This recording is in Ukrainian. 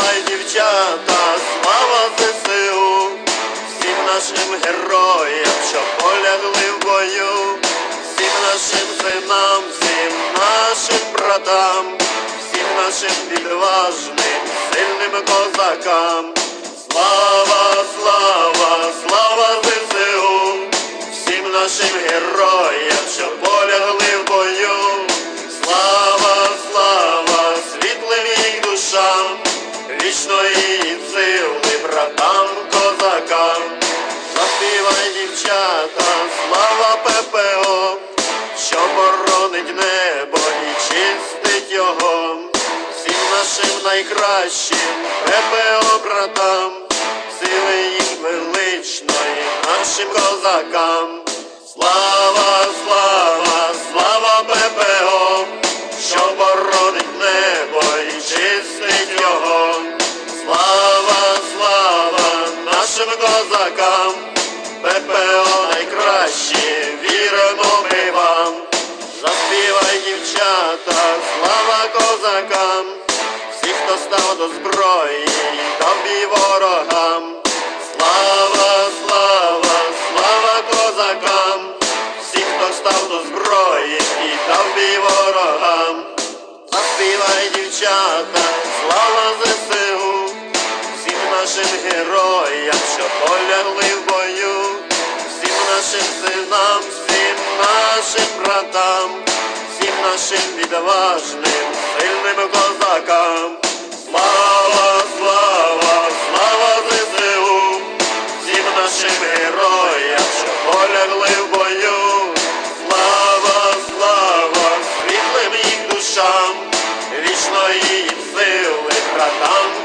дівчата, слава ЗСУ, всім нашим героям, що полягли в бою, всім нашим синам, всім нашим братам, всім нашим відважним, сильним козакам. Слава, слава, слава ЗСУ, всім нашим героям, що полягли в бою. Вічної сили братам козакам. Заспівай, дівчата, слава ППО, що боронить небо і чистить його. Всім нашим найкращим ППО братам, сили їм величної нашим козакам. Нашим козакам, ППО найкращі, віримо ми вам. Заспівай, дівчата, слава козакам, всі, хто став до зброї, тобі ворогам. Слава, слава, слава козакам, всі, хто став до зброї, і бій ворогам. Заспівай, дівчата, слава ЗСУ, героям, що полягли в бою, всім нашим синам, всім нашим братам, всім нашим відважним, сильним козакам. Слава, слава, слава ЗСУ, всім нашим героям, що полягли в бою. Слава, слава, світлим їх душам, вічної їм сили, братам